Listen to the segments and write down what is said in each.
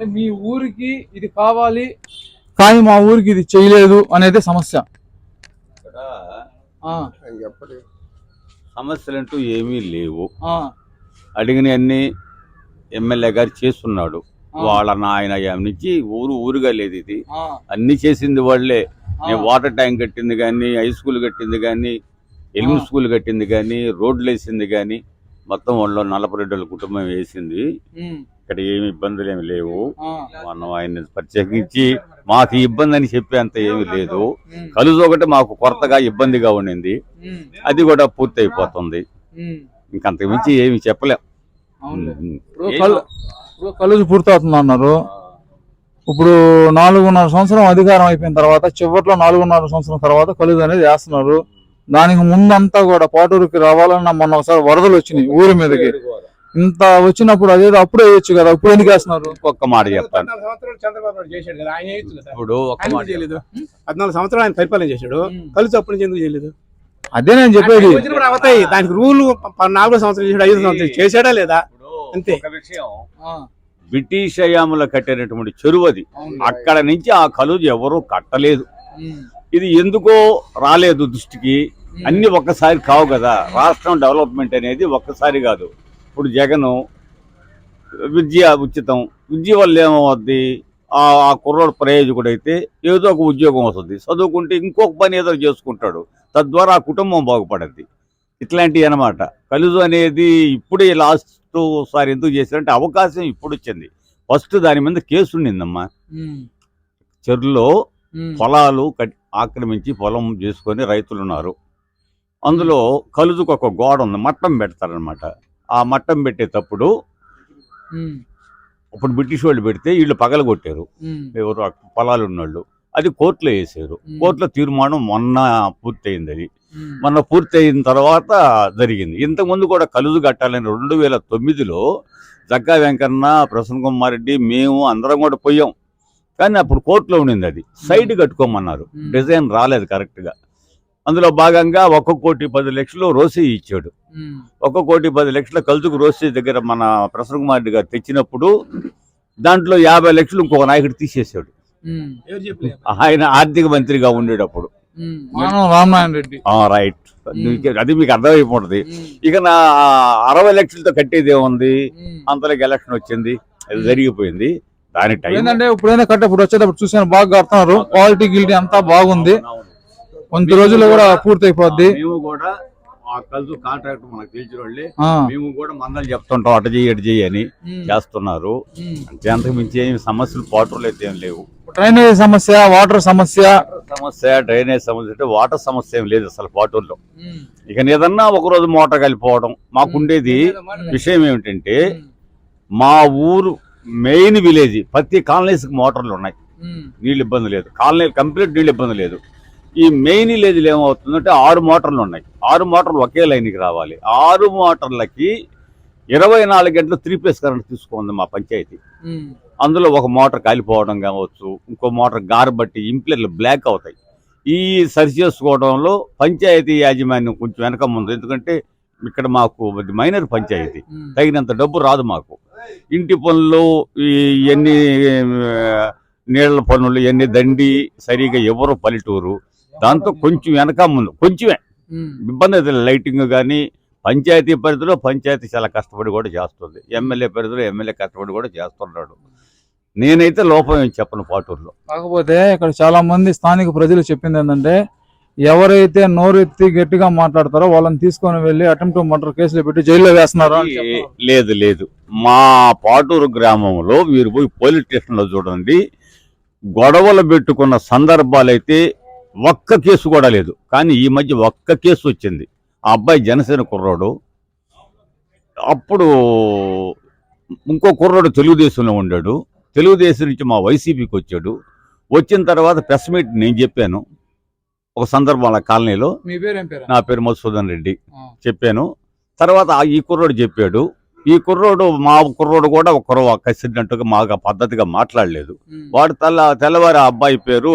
అంటే మీ ఊరికి ఇది కావాలి కానీ మా ఊరికి ఇది చేయలేదు అనేది సమస్య. సమస్యలంటూ ఏమీ లేవు. ఆ, అడిగినవన్నీ ఎమ్మెల్యే గారు చేస్తున్నాడు. వాళ్ళ నాయన నుంచి ఊరు ఊరుగా లేదు ఇది. ఆ, అన్ని చేసింది వాళ్ళే. నేను వాటర్ ట్యాంక్ కట్టింది కానీ హై స్కూల్ కట్టింది కానీ ఎల్మి. స్కూల్ కట్టింది కానీ రోడ్లు వేసింది కానీ మొత్తం వాళ్ళు నలపరెడ్డి కుటుంబం వేసింది. ఇక్కడ ఏమి ఇబ్బందులు ఏమి లేవు మనం ఆయన ప్రత్యేకించి మాకు ఇబ్బంది అని చెప్పేంత ఏమీ లేదు. కలుసు ఒకటి మాకు కొరతగా ఇబ్బందిగా ఉండింది. అది కూడా పూర్తి అయిపోతుంది ఇంకంతకు మించి ఏమి చెప్పలేం. ఇప్పుడు కలుజు పూర్తవుతుంది అన్నారు ఇప్పుడు నాలుగున్నర సంవత్సరం అధికారం అయిపోయిన తర్వాత చివరిలో నాలుగున్నర సంవత్సరం తర్వాత కలుజు అనేది వేస్తున్నారు. దానికి ముందంతా కూడా పాటూరుకి రావాలన్న మొన్న ఒకసారి వరదలు వచ్చినాయి ఊరి మీదకి. ఇంత వచ్చినప్పుడు అదేదో అప్పుడే వేయచ్చు కదా ఇప్పుడు ఎందుకు వేస్తున్నారు? ఒక్క మాట చెప్తాను. ఇప్పుడు ఒక్క ఆయన మాట ఎందుకు చేయలేదు పద్నాలుగు సంవత్సరాలు ఆయన పరిపాలన చేశాడు. కలిసి అప్పటి నుంచి ఎందుకు చేయలేదు? అదే నేను చెప్పేది. అవుతాయి. దానికి రూల్ నాలుగో సంవత్సరం చేశాడు ఐదో సంవత్సరం చేశాడా. లేదా? అంతే. విషయం. ఆ, బ్రిటిష్ హయాంలో కట్టినటువంటి చెరువు అది. అవును. అక్కడ నుంచి ఆ కలుజు ఎవరూ కట్టలేదు. ఇది ఎందుకో రాలేదు దృష్టికి. అన్ని ఒక్కసారి కావు కదా. రాష్ట్రం డెవలప్మెంట్ అనేది ఒక్కసారి కాదు. ఇప్పుడు జగన్ విద్య ఉచితం విద్య వల్ల ఏమవుద్ది? ఆ కుర్రోడు ప్రయోజకుడు అయితే ఏదో ఒక ఉద్యోగం వస్తుంది. చదువుకుంటే ఇంకొక పని ఏదో చేసుకుంటాడు. తద్వారా ఆ కుటుంబం బాగుపడద్ది. ఇట్లాంటివి అనమాట కలుజు అనేది ఇప్పుడే లాస్ట్ సారి ఎందుకు చేశారంటే అవకాశం ఇప్పుడు వచ్చింది. ఫస్ట్ దాని మీద కేసు ఉండిందమ్మా. ఉమ్, పొలాలు ఆక్రమించి పొలం చేసుకొని రైతులు ఉన్నారు అందులో కలుజుకు ఒక గోడ ఉంది. మట్టం పెడతారనమాట ఆ మట్టం పెట్టేటప్పుడు ఉమ్, ఇప్పుడు బ్రిటిష్ వాళ్ళు పెడితే వీళ్ళు పగలగొట్టారు. ఉమ్, ఎవరు పొలాలు ఉన్నోళ్ళు అది కోర్టులో వేసారు. కోర్టులో తీర్మానం మొన్న పూర్తయింది అది. మొన్న పూర్తయిన తర్వాత జరిగింది. ఇంతకుముందు కూడా కలుజు కట్టాలని రెండు వేల తొమ్మిదిలో జగ్గా వెంకన్న ప్రసన్న కుమార్ రెడ్డి మేము అందరం కూడా పోయాం. కానీ అప్పుడు కోర్టులో ఉండింది అది. సైడ్ కట్టుకోమన్నారు. డిజైన్ రాలేదు కరెక్ట్గా. అందులో భాగంగా ఒక్క కోటి పది లక్షలు రోసీ ఇచ్చాడు. ఒక్క కోటి పది లక్షల కలుసుకు రోసీ దగ్గర మన ప్రసన్న కుమార్ రెడ్డి గారు తెచ్చినప్పుడు దాంట్లో యాభై లక్షలు ఇంకొక నాయకుడు చెప్పలేదు? ఆయన ఆర్థిక మంత్రిగా ఉండేటప్పుడు. రామనారాయణ రెడ్డి. ఆ, రైట్. అది మీకు అర్థమైపోతుంది. ఇక నా అరవై లక్షలతో కట్టేది ఏముంది. అంతలోకి ఎలక్షన్ వచ్చింది. అది జరిగిపోయింది. దాని టైం ఏంటంటే ఇప్పుడైనా కట్ట ఇప్పుడు వచ్చేటప్పుడు చూసాను బాగా కడుతున్నారు. క్వాలిటీ గిల్టీ అంతా బాగుంది. కొంత రోజుల్లో కూడా పూర్తి అయిపోద్ది మేము కూడా కలుసు కాంట్రాక్ట్ మనకు తెలిసిన వాళ్ళే మేము కూడా మందలు చెప్తుంటాం అటు చెయ్యి అటు చెయ్యి అని చేస్తున్నారు. అంతే అంతకు మించి ఏమి సమస్యలు పాటలు అయితే ఏం లేవు. డ్రైనేజ్ సమస్య వాటర్ సమస్య. సమస్య డ్రైనేజ్ సమస్య అంటే వాటర్ సమస్య ఏం లేదు అసలు పాటూరులో ఇక ఏదన్నా ఒక రోజు మోటార్ కలిపోవడం మాకుండేది విషయం ఏమిటంటే మా ఊరు మెయిన్ విలేజ్ ప్రతి కాలనీస్కి మోటార్లు ఉన్నాయి. నీళ్ళు ఇబ్బంది లేదు. కాలనీ కంప్లీట్ నీళ్ళు ఇబ్బంది లేదు. ఈ మెయిన్ విలేజ్లో ఏమవుతుందంటే ఆరు మోటార్లు ఉన్నాయి. ఆరు మోటార్లు ఒకే లైన్కి రావాలి. ఆరు మోటార్లకి ఇరవై నాలుగు గంటలు త్రీ ఫేస్ కరెంట్ తీసుకుంది మా పంచాయతీ. అందులో ఒక మోటార్ కాలిపోవడం కావచ్చు ఇంకో మోటార్ గారబట్టి ఇంప్లర్లు బ్లాక్ అవుతాయి. ఈ సరి చేసుకోవడంలో పంచాయతీ యాజమాన్యం కొంచెం వెనక ముందు ఎందుకంటే ఇక్కడ మాకు మైనర్ పంచాయతీ. తగినంత డబ్బు రాదు మాకు. ఇంటి పనులు ఈ ఎన్ని నీళ్ళ పనులు ఎన్ని దండి సరిగా ఎవరు పల్లెటూరు దాంతో కొంచెం వెనక ముందు కొంచెమే. ఇబ్బంది అయితే లైటింగ్ కానీ పంచాయతీ పరిధిలో పంచాయతీ చాలా కష్టపడి కూడా చేస్తుంది. ఎమ్మెల్యే పరిధిలో ఎమ్మెల్యే కష్టపడి కూడా చేస్తున్నాడు. నేనైతే లోపం ఏం చెప్పను పాటూరులో. కాకపోతే ఇక్కడ చాలా మంది స్థానిక ప్రజలు చెప్పింది ఏంటంటే ఎవరైతే నోరెత్తి గట్టిగా మాట్లాడతారో వాళ్ళని తీసుకొని వెళ్ళి అటెంప్ట్ మర్డర్ కేసులు పెట్టి జైల్లో వేస్తున్నారు. లేదు లేదు. మా పాటూరు గ్రామంలో మీరు పోయి పోలీస్ స్టేషన్లో చూడండి. గొడవలు పెట్టుకున్న సందర్భాలైతే ఒక్క కేసు కూడా లేదు. కానీ ఈ మధ్య ఒక్క కేసు వచ్చింది. ఆ అబ్బాయి జనసేన కుర్రాడు. అప్పుడు ఇంకో కుర్రాడు తెలుగుదేశంలో ఉండాడు. తెలుగుదేశం నుంచి మా వైసీపీకి వచ్చాడు. వచ్చిన తర్వాత ప్రెస్ మీట్ నేను చెప్పాను. ఒక సందర్భం ఆ కాలనీలో. నా పేరు మధుసూదన్ రెడ్డి. చెప్పాను. తర్వాత ఆ ఈ కుర్రోడు చెప్పాడు. ఈ కుర్రోడు మా కుర్రోడు కూడా ఒక కుర్ర కసినట్టుగా మాగా పద్ధతిగా మాట్లాడలేదు. వాడు తెల్ల తెల్లవారి అబ్బాయి పేరు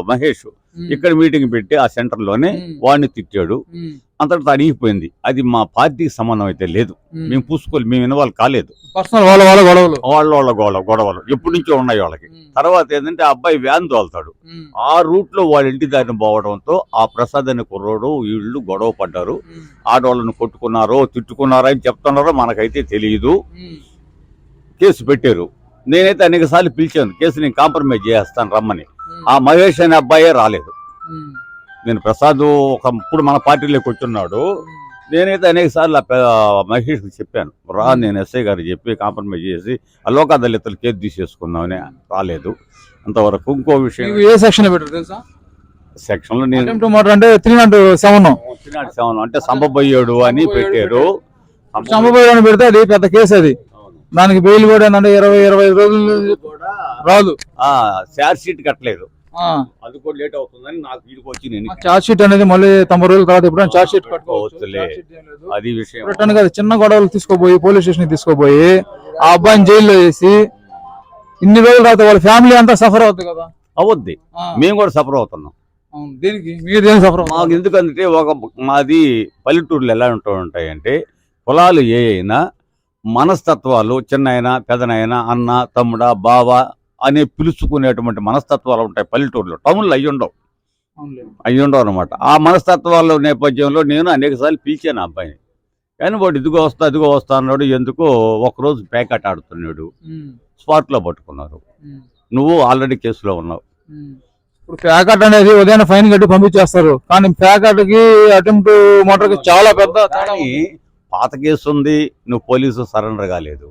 మహేష్. ఇక్కడ మీటింగ్ పెట్టి ఆ సెంటర్లోనే వాడిని తిట్టాడు. అంతటితో అడిగిపోయింది అది మా పార్టీకి సంబంధం అయితే లేదు. మేము పూసుకోవాలి మేము ఇన్వాల్వ్ కాలేదు. పర్సనల్ వాళ్ళ వాళ్ళ గొడవలు. వాళ్ళ వాళ్ళ గొడవ గొడవలు ఎప్పటి నుంచో ఉన్నాయి వాళ్ళకి. తర్వాత ఏంటంటే ఆ అబ్బాయి వ్యాన్ తోలుతాడు. ఆ రూట్లో వాళ్ళ ఇంటి దారిని పోవడంతో ఆ ప్రసాద్ అనే కుర్రోడు వీళ్ళు గొడవ పడ్డారు. ఆడవాళ్ళని కొట్టుకున్నారో తిట్టుకున్నారో అని చెప్తున్నారో మనకైతే తెలియదు. కేసు పెట్టారు. నేనైతే అనేక సార్లు పిలిచాను. కేసు నేను కాంప్రమైజ్ చేస్తాను రమ్మని. ఆ మహేష్ అనే అబ్బాయే రాలేదు. నేను ప్రసాద్ ఒకప్పుడు మన పార్టీలోకి వచ్చున్నాడు నేనైతే అనేక సార్లు మహేష్కి చెప్పాను రా నేను ఎస్ఐ గారు చెప్పి కాంప్రమైజ్ చేసి అలోకా దళితులు కేసు తీసేసుకుందామని రాలేదు. అంతవరకు ఇంకో విషయం ఏ సెక్షన్ పెట్టారు తెలుసా? సెక్షన్లో నేను అంటే త్రీ నాట్ సెవెన్. వచ్చినాడు సెవెన్ అంటే సంబబోయాడు అని పెట్టారు. చంపబోయడానికి పెడితే అది పెద్ద కేసు అది. దానికి బెయిల్ కూడా ఏంటంటే ఇరవై ఇరవై ఐదు రోజులు రాదు. చార్జ్ షీట్ కట్టలేదు. అది కూడా లేట్ అవుతుందని నాకు వీడికి వచ్చి నేను ఛార్జ్ షీట్ అనేది మళ్ళీ తొంభై రోజుల తర్వాత ఎప్పుడైనా ఛార్జ్ షీట్ కట్టుకోవచ్చు. ఏం. అది విషయం. రిటర్న్గా చిన్న గొడవలు తీసుకోపోయి పోలీస్ స్టేషన్ తీసుకోపోయి ఆ అబ్బాయిని జైల్లో వేసి ఇన్ని రోజుల తర్వాత వాళ్ళ ఫ్యామిలీ అంతా సఫర్ అవుతుంది కదా. అవద్ది. మేము కూడా సఫర్ అవుతున్నాం. దేనికి మీరు దేనికి సఫర్ మాకు ఎందుకంటే ఒక మాది పల్లెటూర్లు ఎలా ఉంటూ ఉంటాయంటే పొలాలు ఏ అయినా మనస్తత్వాలు చిన్నైనా పెదనైనా అన్న తమ్ముడా బావ అనే పిలుచుకునేటువంటి మనస్తత్వాలు ఉంటాయి పల్లెటూరులో. టౌన్లో అయ్యి ఉండవు. అయ్యి ఉండవు అనమాట ఆ మనస్తత్వాల నేపథ్యంలో నేను అనేక సార్లు పిలిచాను అబ్బాయిని. కానీ వాడు ఇదిగో వస్తా ఇదిగో వస్తా అన్నాడు. ఎందుకో ఒకరోజు ప్యాకెట్ ఆడుతున్నాడు. స్పాట్లో పట్టుకున్నారు. నువ్వు ఆల్రెడీ కేసులో ఉన్నావు. ఇప్పుడు ప్యాకెట్ అనేది ఉదయం ఫైన్ కట్టి పంపించేస్తారు. కానీ ప్యాకెట్కి అటెంప్ట్ మోటార్కి చాలా పెద్ద కానీ. పాత కేసు ఉంది నువ్వు పోలీసు సరెండర్ కాలేదు.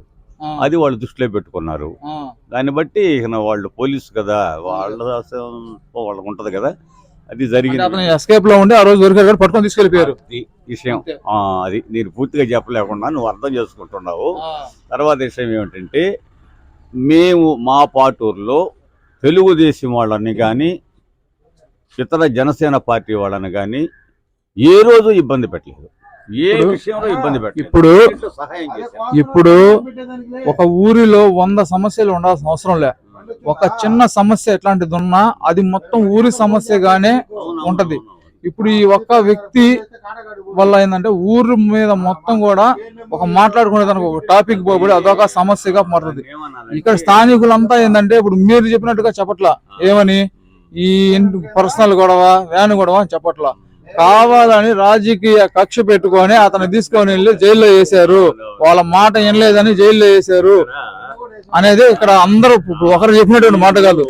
అది వాళ్ళు దృష్టిలో పెట్టుకున్నారు. దాన్ని బట్టి వాళ్ళు పోలీసు కదా వాళ్ళ వాళ్ళకు ఉంటది కదా. అది జరిగింది. అతను ఎస్కేప్లో ఉండి ఆ రోజు దొరికారు పట్టుకొని తీసుకెళ్ళిపోయారు అది విషయం. అది నేను పూర్తిగా చెప్పలేకుండా నువ్వు అర్థం చేసుకుంటున్నావు. తర్వాత విషయం ఏమిటంటే మేము మా పాటూరులో తెలుగుదేశం వాళ్ళని కానీ ఇతర జనసేన పార్టీ వాళ్ళని కానీ ఏ రోజు ఇబ్బంది పెట్టలేదు. ఏ ఇప్పుడు- విషయంలో ఇబ్బంది ఇప్పుడు ఒక ఊరిలో వంద సమస్యలు ఉండాల్సిన అవసరం లే. ఒక చిన్న సమస్య ఎట్లాంటిది ఉన్నా అది మొత్తం ఊరి సమస్యగానే ఉంటది. ఇప్పుడు ఈ ఒక్క వ్యక్తి వల్ల ఏంటంటే ఊరు మీద మొత్తం కూడా ఒక మాట్లాడుకునే దానికి ఒక టాపిక్ పోబడి అదొక సమస్యగా మారుతుంది. ఇక్కడ స్థానికులంతా ఏంటంటే ఇప్పుడు మీరు చెప్పినట్టుగా చెప్పట్లా. ఏమని? ఈ పర్సనల్ గొడవ వ్యాన్ గొడవ అని చెప్పట్లా. కావాలని రాజకీయ కక్ష పెట్టుకొని అతను తీసుకొని వెళ్ళి జైల్లో వేశారు. వాళ్ళ మాట వినలేదని జైల్లో వేశారు. అనేది ఇక్కడ అందరూ ఒకరు చెప్పినటువంటి మాట కాదు.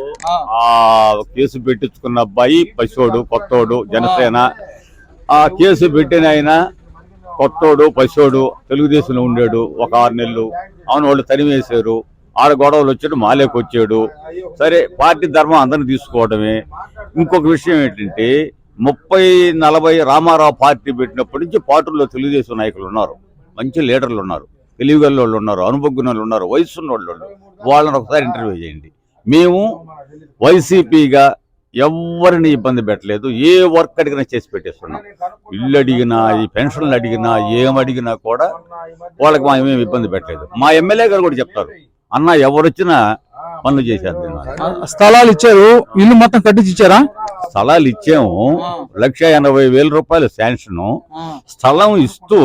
ఆ, కేసు పెట్టించుకున్న అబ్బాయి పశువుడు కొత్తోడు జనసేన. ఆ కేసు పెట్టిన ఆయన కొత్తోడు పశువుడు తెలుగుదేశంలో ఉండాడు ఒక ఆరు నెలలు. అవును వాళ్ళు తరిమేశారు. ఆడ గొడవలు వచ్చాడు మాలేకొచ్చాడు. సరే పార్టీ ధర్మం అందరిని తీసుకోవడమే. ఇంకొక విషయం ఏంటంటే ముప్పై నలభై రామారావు పార్టీ పెట్టినప్పటి నుంచి పార్టీలో తెలుగుదేశం నాయకులు ఉన్నారు. మంచి లీడర్లు ఉన్నారు. తెలివిగల వాళ్ళు ఉన్నారు అనుభవజ్ఞ వాళ్ళు ఉన్నారు వయసు ఉన్న వాళ్ళు ఉన్నారు. వాళ్ళని ఒకసారి ఇంటర్వ్యూ చేయండి. మేము వైసీపీగా ఎవరిని ఇబ్బంది పెట్టలేదు. ఏ వర్క్ అడిగినా చేసి పెట్టేస్తున్నాం. ఇల్లు అడిగినా ఈ పెన్షన్లు అడిగినా ఏం అడిగినా కూడా వాళ్ళకి మా ఏమేమి ఇబ్బంది పెట్టలేదు. మా ఎమ్మెల్యే గారు కూడా చెప్తారు. అన్న ఎవరొచ్చినా పనులు చేశారు స్థలాలు ఇచ్చారు. ఇల్లు మొత్తం కట్టించి ఇచ్చారా? స్థలాలు ఇచ్చాము. లక్ష ఎనభై వేల రూపాయలు శాంక్షన్. స్థలం ఇస్తూ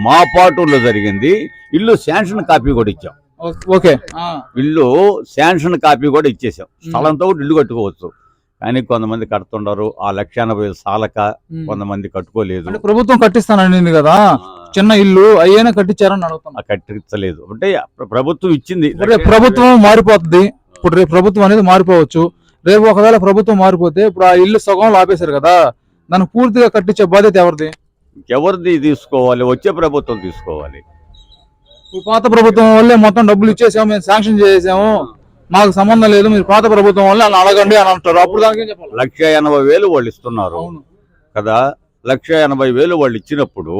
మా పాటూరులో జరిగింది. ఇల్లు శాంక్షన్ కాపీ కూడా ఇచ్చాం. ఓకే. ఇల్లు శాంక్షన్ కాపీ కూడా ఇచ్చేసాం. స్థలంతో ఇల్లు కట్టుకోవచ్చు. కానీ కొంతమంది కడుతుండరు. ఆ లక్ష ఎనభై సాలక. కొంతమంది కట్టుకోలేదు. ప్రభుత్వం కట్టిస్తానండి కదా? చిన్న ఇల్లు అయ్యేనా కట్టించారని అడుగుతాం ఆ కట్టించలేదు. అంటే ప్ర- ప్రభుత్వం ఇచ్చింది. ప్రభుత్వం మారిపోతుంది. ఇప్పుడు రేపు ప్రభుత్వం అనేది మారిపోవచ్చు. రేపు ఒకవేళ ప్రభుత్వం మారిపోతే ఇప్పుడు ఆ ఇల్లు సగం ఆపేశారు కదా? దాన్ని పూర్తిగా కట్టించే బాధ్యత ఎవరిది? ఎవరిది తీసుకోవాలి? వచ్చే ప్రభుత్వం తీసుకోవాలి. పాత ప్రభుత్వం వల్లే మొత్తం డబ్బులు ఇచ్చేసాము మేము శాంక్షన్ చేసాము మాకు సంబంధం లేదు మీరు పాత ప్రభుత్వం వల్ల అడగండి అని అంటారు. అప్పుడు దానికి ఏం చెప్పాలి? లక్ష ఎనభై వేలు వాళ్ళు ఇస్తున్నారు. కదా? లక్ష ఎనభై వేలు వాళ్ళు ఇచ్చినప్పుడు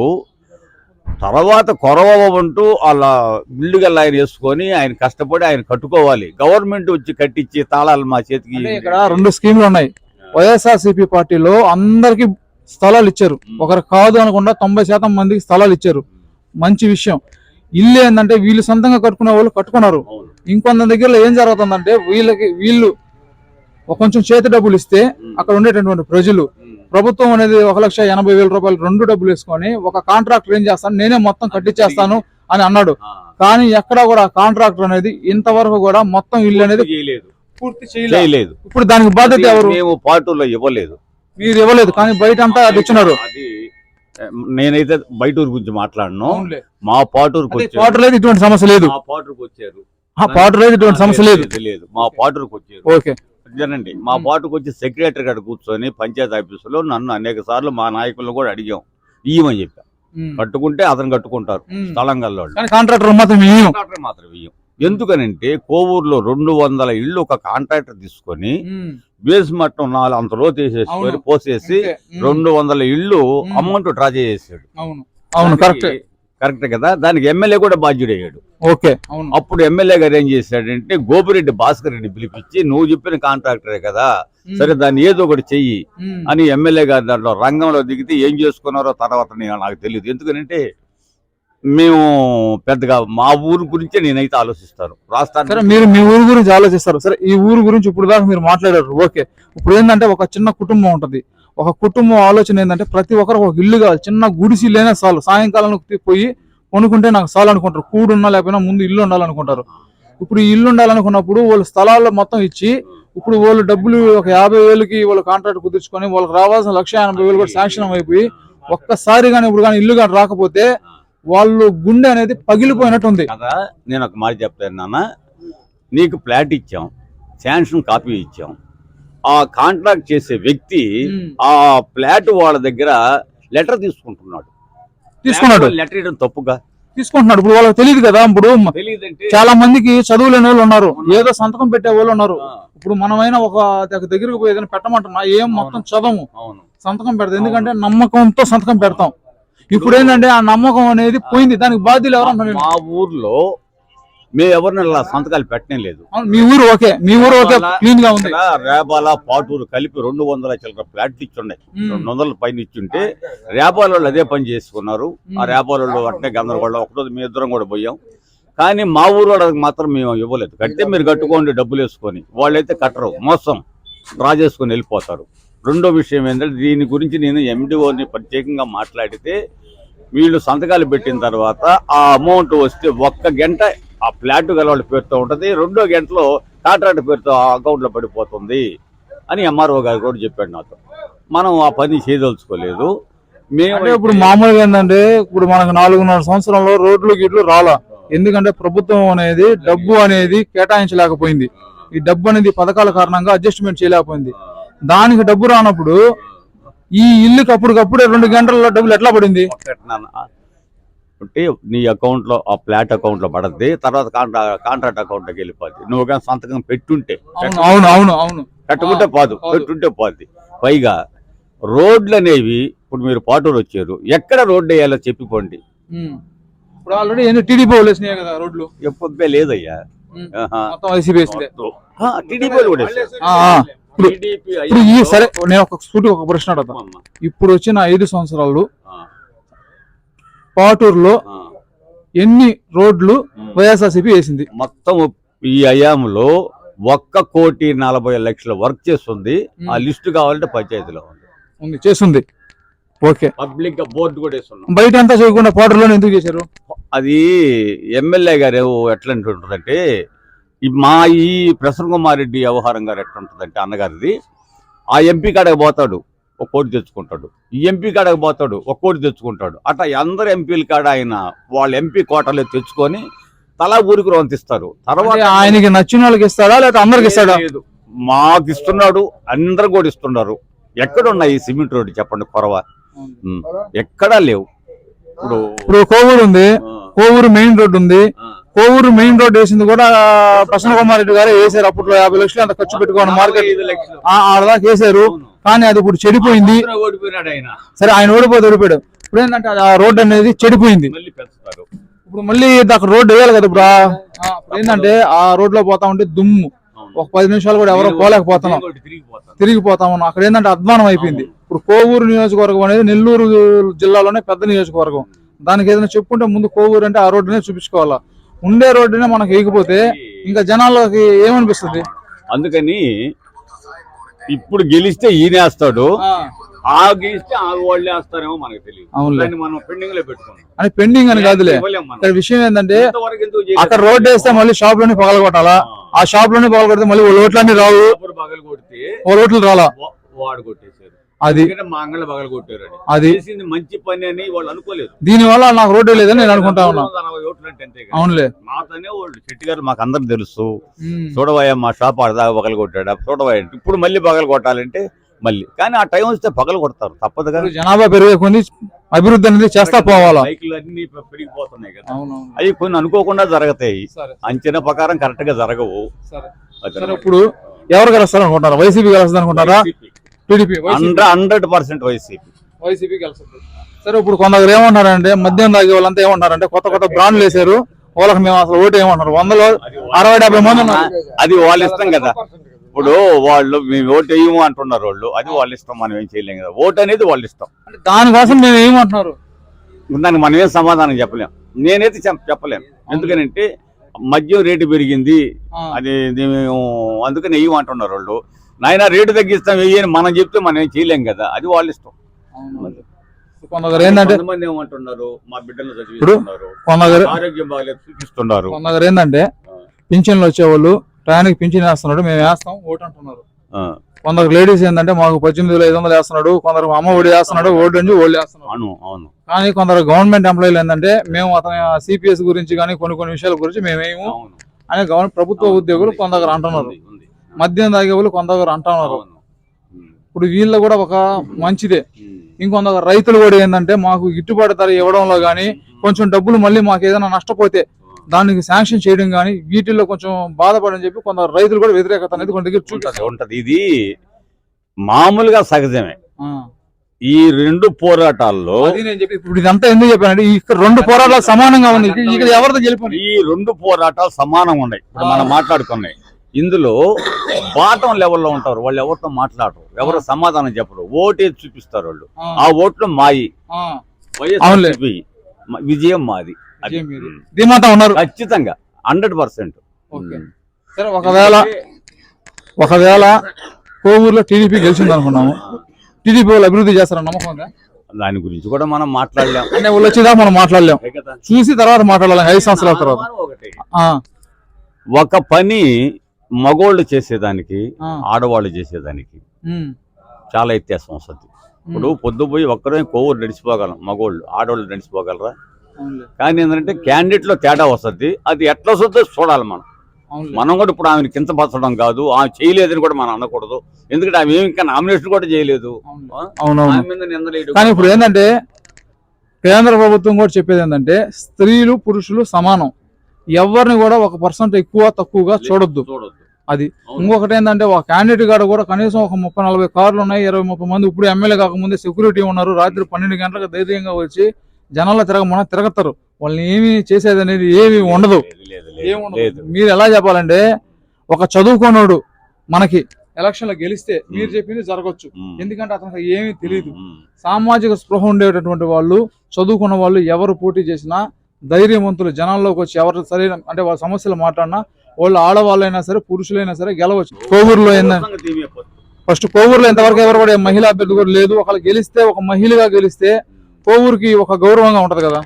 తర్వాత కొరవంటూ అలా బిల్లుగల్లా ఆయన వేసుకొని ఆయన కష్టపడి ఆయన కట్టుకోవాలి. గవర్నమెంట్ వచ్చి కట్టించి తాళాలు మా చేతికి ఇక్కడ రెండు స్కీమ్లు ఉన్నాయి. వైఎస్ఆర్సీపీ పార్టీలో అందరికి స్థలాలు ఇచ్చారు. ఒకరు కాదు అనకుండా తొంభై శాతం మందికి స్థలాలు ఇచ్చారు. మంచి విషయం. ఇల్లు ఏంటంటే వీళ్ళు సొంతంగా కట్టుకునే వాళ్ళు కట్టుకున్నారు. ఇంకొంత దగ్గరలో ఏం జరుగుతుందంటే వీళ్ళకి వీళ్ళు ఒక కొంచెం చేతి డబ్బులు ఇస్తే అక్కడ ఉండేటటువంటి ప్రజలు ప్రభుత్వం అనేది ఒక లక్ష ఎనభై వేల రూపాయలు రెండు డబ్బులు వేసుకొని ఒక కాంట్రాక్టర్ ఏం చేస్తాను నేనే మొత్తం కట్టించేస్తాను అని అన్నాడు. కానీ ఎక్కడ కూడా కాంట్రాక్టర్ అనేది ఇంతవరకు కూడా మొత్తం ఇల్లు అనేది పూర్తి చేయలేదు. ఇప్పుడు దానికి బాధ్యత ఎవరు? మేము పార్టీలో ఇవ్వలేదు. మీరు ఇవ్వలేదు కానీ బయట అంతా అది ఇచ్చినారు. నేనైతే బయట ఊరు గురించి మాట్లాడను. మా పాటూరుకు అదే వచ్చారు. పాటర్ లేదు ఇటువంటి సమస్య లేదు. మా పాటూరుకు వచ్చారు. ఆ పాటర్ లేదు ఇటువంటి సమస్య లేదు లేదు. మా పాటూరుకు వచ్చారు. ఓకే. జనండి మా పాటకు వచ్చి సెక్రటరీ గారు కూర్చొని పంచాయతీ ఆఫీసులో నన్ను అనేక సార్లు మా నాయకులను కూడా అడిగాం. ఇయ్యమని చెప్పా. కట్టుకుంటే అతను కట్టుకుంటారు. కానీ కాంట్రాక్టర్ మాత్రం మాత్రం ఇయ్యం ఎందుకనంటే కోవూరులో రెండు వందల ఇళ్ళు ఒక కాంట్రాక్టర్ తీసుకొని. బేస్ మట్టం నాలుగు అంత లోతు వేసేసుకొని అవును. పోసేసి. రెండు వందల ఇళ్ళు. అమౌంట్ డ్రా చేసేసాడు అవును కరెక్ట్ కరెక్ట్ కదా దానికి ఎమ్మెల్యే కూడా బాధ్యుడయ్యాడు ఓకే అప్పుడు ఎమ్మెల్యే గారు ఏం చేశాడంటే గోపిరెడ్డి భాస్కర్ రెడ్డి పిలిపించి నువ్వు చెప్పిన కాంట్రాక్టరే కదా. సరే దాన్ని ఏదో ఒకటి చెయ్యి. అని ఎమ్మెల్యే గారు దాంట్లో రంగంలో దిగితే ఏం చేసుకున్నారో తర్వాత నాకు తెలియదు ఎందుకంటే మేము పెద్దగా మా ఊరు గురించే నేనైతే ఆలోచిస్తాను. సరే మీరు మీ ఊరు గురించి ఆలోచిస్తారు. సరే ఈ ఊరు గురించి ఇప్పుడు దాకా మీరు మాట్లాడారు. ఓకే. ఇప్పుడు ఏంటంటే ఒక చిన్న కుటుంబం ఉంటుంది. ఒక కుటుంబం ఆలోచన ఏంటంటే ప్రతి ఒక్కరు ఒక ఇల్లు కావాలి. చిన్న గుడిసిలేనే చాలు. సాయంకాలం పోయి కొనుక్కుంటే నాకు చాలు అనుకుంటారు. కూడు ఉన్నా లేకపోయినా ముందు ఇల్లు ఉండాలనుకుంటారు. ఇప్పుడు ఈ ఇల్లు ఉండాలనుకున్నప్పుడు వాళ్ళు స్థలాల్లో మొత్తం ఇచ్చి ఇప్పుడు వాళ్ళు డబ్బులు ఒక యాభై వేలకి వాళ్ళు కాంట్రాక్ట్ కుదుర్చుకొని వాళ్ళకి రావాల్సిన లక్ష ఎనభై వేలు కూడా శాంక్షన్ అయిపోయి ఒక్కసారి కానీ ఇప్పుడు కానీ ఇల్లు కానీ రాకపోతే వాళ్ళు గుండె అనేది పగిలిపోయినట్టు ఉంది కదా నేను ఒక మాట చెప్తాను నాన్న. నీకు ప్లాట్ ఇచ్చాం శాంక్షన్ కాపీ ఇచ్చాం. ఆ కాంట్రాక్ట్ చేసే వ్యక్తి. ఆ ప్లాట్ వాళ్ళ దగ్గర లెటర్ తీసుకుంటున్నాడు. తీసుకున్నాడు. లెటర్ ఇవ్వడం తప్పుగా? తీసుకుంటున్నాడు. ఇప్పుడు వాళ్ళకి తెలియదు కదా ఇప్పుడు చాలా మందికి చదువు లేని వాళ్ళు ఉన్నారు. ఏదో సంతకం పెట్టే వాళ్ళు ఉన్నారు. ఇప్పుడు మనమైనా ఒక దగ్గ- దగ్గరికి పోయి ఏదైనా పెట్టమంటున్నా ఏం మొత్తం చదవము. అవును. సంతకం పెడతాం. ఎందుకంటే నమ్మకంతో సంతకం పెడతాం. ఇప్పుడు ఏంటంటే ఆ నమ్మకం అనేది పోయింది. దానికి బాధ్యులు ఎవరు. మా ఊర్లో మేము ఎవరిని అలా సంతకాలు పెట్టడం లేదు. మీ ఊరు ఓకే. మీ ఊరు ఓకే క్లీన్గా ఉంది. రేపాల పాటూరు కలిపి రెండు వందల చిల్లర ప్లాట్లు ఇచ్చున్నాయి. రెండు వందల పైన ఇచ్చుంటే రేపాల వాళ్ళు అదే పని చేసుకున్నారు. ఆ. రేపాల వాళ్ళు అట్నే గందరగోళం. ఒకరోజు మీ ఇద్దరం కూడా పోయాం. కానీ మా ఊరు వాళ్ళకి మాత్రం మేము ఇవ్వలేదు. కడితే మీరు కట్టుకోండి డబ్బులు వేసుకొని. వాళ్ళైతే కట్టరు. మోసం. డ్రా చేసుకొని వెళ్ళిపోతారు. రెండో విషయం ఏంటంటే దీని గురించి నేను ఎండిఓని ప్రత్యేకంగా మాట్లాడితే వీళ్ళు సంతకాలు పెట్టిన తర్వాత ఆ అమౌంట్ వస్తే ఒక్క గంట ఆ ఫ్లాట్ గల వాళ్ళ పేరుతో ఉంటుంది రెండో గంటలో కాంట్రాక్ట్ పేరుతో ఆ అకౌంట్లో పడిపోతుంది అని ఎంఆర్ఓ గారు కూడా చెప్పాడు నాతో. మనం ఆ పని చేయదలుచుకోలేదు. మేము అంటే ఇప్పుడు మామూలుగా ఏంటంటే ఇప్పుడు మనకు నాలుగున్నర సంవత్సరంలో రోడ్లు గిట్లు రాలా. ఎందుకంటే ప్రభుత్వం అనేది డబ్బు అనేది కేటాయించలేకపోయింది. ఈ డబ్బు అనేది పథకాల కారణంగా అడ్జస్ట్మెంట్ చేయలేకపోయింది. దానికి డబ్బు రానప్పుడు ఈ ఇల్లుకి అప్పటికప్పుడే రెండు గంటల్లో డబ్బులు ఎట్లా పడింది? నీ అకౌంట్లో ఆ ఫ్లాట్ అకౌంట్లో పడద్ది తర్వాత కాంట్రా కాంట్రాక్ట్ అకౌంట్లోకి వెళ్ళిపోద్ది. నువ్వు కానీ సంతకం పెట్టుంటే అవును అవును అవును ఆ, పోదు. పెట్టుంటే పోద్ది. పైగా రోడ్లు అనేవి ఇప్పుడు మీరు పాటూరు వచ్చారు ఎక్కడ రోడ్డు వేయాలో చెప్పిపోండి. ఇప్పుడు ఆల్రెడీ టీడీపీ వాళ్ళు వేసినాయి కదా రోడ్లు? ఎప్పుడు లేదయ్యా. టీడీపీ కూడా. ఇప్పుడు ఈ సరే నేను ఒక సూటి ఒక ప్రశ్న అడుగుతా. అమ్మా. ఇప్పుడు వచ్చిన ఐదు సంవత్సరాలు పాటూరులో. ఎన్ని రోడ్లు. వైఎస్ఆర్సీపీ వేసింది? మొత్తం ఈ అయాములో ఒక్క కోటి నలభై లక్షల వర్క్ చేస్తుంది. ఆ. లిస్టు కావాలంటే పంచాయతీలో ఉంది. చేస్తుంది. ఓకే. పబ్లిక్గా బోర్డు కూడా వేస్తున్నాం. బయట అంతా చేయకుండా పాటర్లోనే ఎందుకు చేశారు? అది ఎమ్మెల్యే గారు ఎట్లా ఉంటుందంటే మా ఈ ప్రసన్న కుమార్ రెడ్డి వ్యవహారం గారు ఎట్లా ఉంటుందంటే అన్నగారిది ఆ ఎంపీ కాడకు పోతాడు ఒక కోటి తెచ్చుకుంటాడు. ఈ ఎంపీ కాడకు పోతాడు ఒక కోటి తెచ్చుకుంటాడు. అట్లా అందరు ఎంపీల కాడ ఆయన వాళ్ళ ఎంపీ కోటలో తెచ్చుకొని తలా ఊరికి రొంతిస్తారు తర్వాత ఆయనకి నచ్చిన వాళ్ళకి ఇస్తాడా లేదా అందరికి ఇస్తాడా? లేదు. మాకు ఇస్తున్నాడు అందరు కూడా ఇస్తున్నారు. ఎక్కడ ఉన్నాయి ఈ సిమెంట్ రోడ్డు చెప్పండి కొరవ. ఎక్కడా లేవు. ఇప్పుడు ఇప్పుడు కోవూరు ఉంది. కోవూరు మెయిన్ రోడ్ ఉంది. కోవూరు మెయిన్ రోడ్ వేసింది కూడా ప్రసన్న కుమార్ రెడ్డి గారే వేసారు. అప్పట్లో యాభై లక్షలు అంత ఖర్చు పెట్టుకోండి మార్కెట్. ఆడదాకా వేసారు. కానీ అది ఇప్పుడు చెడిపోయింది. సరే ఆయన ఓడిపోతే ఓడిపోయాడు. ఇప్పుడు ఏంటంటే ఆ రోడ్ అనేది చెడిపోయింది. ఇప్పుడు మళ్ళీ అక్కడ రోడ్డు వేయాలి కదా ఇప్పుడు ఏంటంటే ఆ రోడ్లో పోతా ఉంటే దుమ్ము. ఒక పది నిమిషాలు కూడా ఎవరో పోలేకపోతున్నాం. ఇంకోటి తిరిగిపోతారు. తిరిగిపోతా ఉన్నాం అక్కడ ఏంటంటే అధ్వానం అయిపోయింది. ఇప్పుడు కోవూరు నియోజకవర్గం అనేది నెల్లూరు జిల్లాలోనే పెద్ద నియోజకవర్గం. దానికి ఏదైనా చెప్పుకుంటే ముందు కోవూరు అంటే ఆ రోడ్డునే చూపించుకోవాలా? ఉండే రోడ్డునే మనకి వేయకపోతే ఇంకా జనాలకి ఏమనిపిస్తుంది? అందుకని ఇప్పుడు గెలిస్తే ఈయన వేస్తాడు ఆ, గెలిస్తే ఆ వాళ్ళే వేస్తారేమో మనకు తెలియదు. దాన్ని మనం పెండింగ్లో పెట్టుకున్నాం అని పెండింగ్ అని కాదులే. ఇక్కడ విషయం ఏంటంటే? అక్కడ రోడ్ వేస్తే మళ్ళీ షాప్లోనే పగలగొట్టాలా? ఆ. షాప్లోనే పగలగొడితే మళ్ళీ ఓ ఓట్లన్నీ రావు. పగలు కొడితే ఓ ఓట్లు రాలా? వాడు కొట్టేశారు అది ఎందుకంటే మా అంగళ్ళు పగలు కొట్టారు అది చేసింది మంచి పని అని వాళ్ళు అనుకోలేదు. దీని వల్ల నాకు రోడ్డు లేదని నేను అనుకుంటా ఉన్నా. అవునులే. మాతోనే వాళ్ళు. చెట్టు గారు మాకు అందరు తెలుసు. చూడవయ్య మా షాప్ ఆడదాకా పగలు కొట్టాడు? చూడవయ్య ఇప్పుడు మళ్ళీ పగలు కొట్టాలంటే మళ్ళీ. కానీ ఆ టైం వస్తే పగలు కొడతారు. తప్పదు కదా. జనాభా పెరిగే కొన్ని అభివృద్ధి అనేది చేస్తా పోవాలా? బైకులు అన్ని పెరిగిపోతున్నాయి కదా. అవి కొన్ని అనుకోకుండా జరుగుతాయి. అంచనా ప్రకారం కరెక్ట్గా జరగవు ఇప్పుడు ఎవరు గెలుస్తారు అనుకుంటారా వైసీపీ గెలుస్తుంది అనుకుంటారా TDP hundred hundred percent YCP YCP గెలుస్తుంది సరే ఇప్పుడు కొందరు ఏమంటారంటే మద్యం తాగే వాళ్ళంతా ఏమంటారంటే కొత్త కొత్త బ్రాండ్లు వేసారు వాళ్ళకి మేము అసలు ఓటు ఏమంటారు వందలో అరవై డెబ్బై మంది అది వాళ్ళ ఇష్టం కదా. ఇప్పుడు వాళ్ళు మేము ఓటు వేయము అంటున్నారు వాళ్ళు. అది వాళ్ళ ఇష్టం మనం ఏం చేయలేం కదా. ఓటు అనేది వాళ్ళ ఇష్టం. దానికోసం మేము ఏమంటున్నారు? దానికి మనం ఏం సమాధానం చెప్పలేం. నేనైతే చెప్- చెప్పలేం. ఎందుకనంటే మద్యం రేటు పెరిగింది. అది మేము అందుకని వెయ్యం అంటున్నారు వాళ్ళు. నాయన రేటు తగ్గిస్తాం వెయ్యని మనం చెప్తే మనం ఏం చేయలేం కదా. అది వాళ్ళ ఇష్టం. కొందరు ఏంటంటే కొంతమంది ఏమంటున్నారు మా బిడ్డలు చదివిస్తున్నారు కొందరు ఆరోగ్యం బాగాలేదు చూపిస్తున్నారు. కొందరు ఏంటంటే పింఛన్లు వచ్చేవాళ్ళు టయానికి పింఛన్ వేస్తున్నాడు మేము వేస్తాం ఓటు అంటున్నారు. ఆ, కొందరు లేడీస్ ఏంటంటే మాకు పద్దెనిమిది వేల ఐదు వందలు వేస్తున్నాడు కొందరు అమ్మ ఒడి వేస్తున్నాడు ఓటు నుంచి ఓళ్ళు వేస్తున్నాడు. అవును అవును. కానీ కొందరు గవర్నమెంట్ ఎంప్లాయీలు ఏంటంటే మేము అతని సిపిఎస్ గురించి కానీ కొన్ని కొన్ని విషయాల గురించి మేమేమో అవును. అని గవర్నమెంట్ ప్రభుత్వ ఉద్యోగులు కొందరు అంటున్నారు. మద్యం తాగే వాళ్ళు కొందరు అవును. ఉమ్, ఇప్పుడు వీళ్ళ కూడా ఒక మంచిదే. ఇంకొందరు రైతులు కూడా ఏంటంటే మాకు గిట్టుబాటు ధర ఇవ్వడంలో కానీ కొంచెం డబ్బులు మళ్ళీ మాకు ఏదైనా నష్టపోతే దానికి శాంక్షన్ చేయడం కానీ వీటిల్లో కొంచెం బాధపడని చెప్పి కొందరు రైతులు కూడా వ్యతిరేకత అనేది కొంత దగ్గర ఉంటది ఇది మామూలుగా సహజమే. ఈ రెండు పోరాటాల్లో నేను చెప్పి ఇప్పుడు ఇదంతా ఎందుకు చెప్పానంటే ఇక్కడ రెండు పోరాటాలు సమానంగా ఉంది ఇక్కడ- ఎవరితో గెలిపని? ఈ రెండు పోరాటాలు సమానంగా ఉన్నాయి. ఇప్పుడు మనం మాట్లాడుకున్నాయి. ఇందులో బాటం లెవెల్లో ఉంటారు. వాళ్ళు ఎవరితో మాట్లాడరు. ఎవరు సమాధానం చెప్పరు. ఓటేది చూపిస్తారు వాళ్ళు. ఆ. ఓట్లు మాయి. వైఎస్ఆర్సీపీ విజయం మాది. ఉన్నారు. ఖచ్చితంగా. Hundred percent. ఒకవేళ ఒకవేళ కోవూరులో టీడీపీ గెలిచింది అనుకున్నాము టీడీపీ వాళ్ళు అభివృద్ధి చేస్తారని నమ్మకం దాని గురించి కూడా మనం మాట్లాడలేం. అంటే వాళ్ళు వచ్చేదాకా మనం మాట్లాడలేం? చూసి తర్వాత మాట్లాడాలి. ఐదు సంవత్సరాల తర్వాత. ఒక పని మగోళ్ళు చేసేదానికి ఆడవాళ్ళు చేసేదానికి చాలా వ్యత్యాసం వస్తుంది. ఇప్పుడు పొద్దుపోయి ఒక్కరే కోవూరు నడిచిపోగలం మగోళ్ళు ఆడవాళ్ళు నడిచిపోగలరా? అవునులే, కానీ ఏంటంటే క్యాండిడేట్లో తేడా వస్తుంది. అది ఎట్లా వస్తుందో చూడాలి మనం. అవునులే. మనం కూడా ఇప్పుడు ఆమెను కించపరచడం కాదు ఆమె చేయలేదని కూడా మనం అనకూడదు. ఎందుకంటే ఆమె ఏమి ఇంకా నామినేషన్ కూడా చేయలేదు. కానీ ఇప్పుడు ఏంటంటే కేంద్ర ప్రభుత్వం కూడా చెప్పేది ఏంటంటే స్త్రీలు పురుషులు సమానం. ఎవరిని కూడా ఒక పర్సెంట్ ఎక్కువ తక్కువగా చూడొద్దు. చూడొద్దు. అది. ఇంకొకటి ఏంటంటే ఒక క్యాండిడేట్ గారు కూడా కనీసం ఒక ముప్పై నలభై కార్లు ఉన్నాయి ఇరవై ముప్పై మంది. ఇప్పుడు ఎమ్మెల్యే కాకముందే సెక్యూరిటీ ఉన్నారు. రాత్రి పన్నెండు గంటలకు ధైర్యంగా వచ్చి జనాల్లో తిరగమన్నా తిరగతారు. వాళ్ళని ఏమి చేసేది అనేది ఏమి ఉండదు. మీరు ఎలా చెప్పాలంటే ఒక చదువుకోనోడు మనకి ఎలక్షన్లో గెలిస్తే మీరు. చెప్పింది జరగచ్చు. ఎందుకంటే అతనికి ఏమీ తెలియదు. సామాజిక స్పృహ ఉండేటటువంటి వాళ్ళు చదువుకున్న వాళ్ళు ఎవరు పోటీ చేసినా ధైర్యవంతులు జనాల్లోకి వచ్చి ఎవరు సరైన అంటే వాళ్ళ సమస్యలు మాట్లాడినా వాళ్ళు ఆడవాళ్ళైనా సరే పురుషులైనా సరే గెలవచ్చు. కోవూరులో. ఫస్ట్ కోవూరులో ఇంతవరకు ఎవరు కూడా మహిళా అభ్యర్థి కూడా లేదు. ఒకళ్ళు గెలిస్తే ఒక మహిళగా గెలిస్తే కోవూరుకి ఒక గౌరవంగా ఉంటది కదా?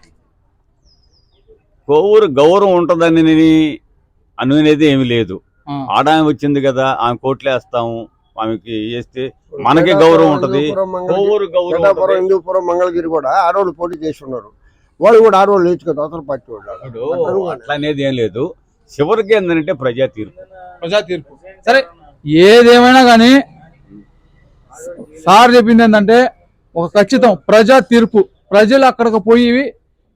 కోవూరు గౌరవం ఉంటుందని అనుకునేది ఏమి లేదు. ఆ, ఆడామె వచ్చింది కదా ఆమె కోట్లు వేస్తాము ఆమెకి వేస్తే మనకి గౌరవం ఉంటది. హిందూపురం, మంగళగిరి- కోవూరు గౌరవం పెద్దాపురం ఉంటది. హిందూపురం మంగళగిరి కూడా ఆడవాళ్ళు పోటీ చేసి ఉన్నారు. వాళ్ళు కూడా ఆడవాళ్ళు నేర్చుకుని అవతల పార్టీ వాళ్ళు. అట్లా అనేది ఏం లేదు. చివరికి ఏంటంటే ప్రజా తీర్పు. ప్రజా తీర్పు. సరే ఏదేమైనా కానీ సార్ చెప్పింది ఏంటంటే ఒక ఖచ్చితం ప్రజా తీర్పు. ప్రజలు అక్కడికి పోయి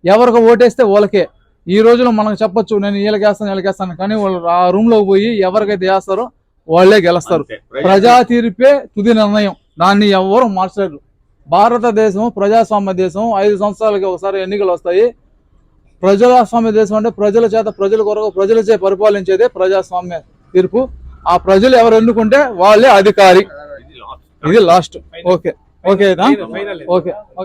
ఎవరికి ఓటేస్తే వాళ్ళకే. ఈ రోజులో మనకు చెప్పొచ్చు నేను వీళ్ళకి వేస్తాను వీళ్ళకి వేస్తాను కానీ వాళ్ళు ఆ రూమ్లోకి పోయి ఎవరికైతే వేస్తారో వాళ్ళే గెలుస్తారు. ప్రజా తీర్పే తుది నిర్ణయం. దాన్ని ఎవరు మార్చలేరు. భారతదేశం ప్రజాస్వామ్య దేశం ఐదు సంవత్సరాలకి ఒకసారి ఎన్నికలు వస్తాయి. ప్రజాస్వామ్య దేశం అంటే ప్రజల చేత ప్రజల కొరకు ప్రజలచే పరిపాలించేదే ప్రజాస్వామ్య తీర్పు. ఆ ప్రజలు ఎవరు ఎన్నుకుంటే వాళ్ళే అధికారి. ఇది లాస్ట్. ఇది లాస్ట్. ఓకే. Okay okay.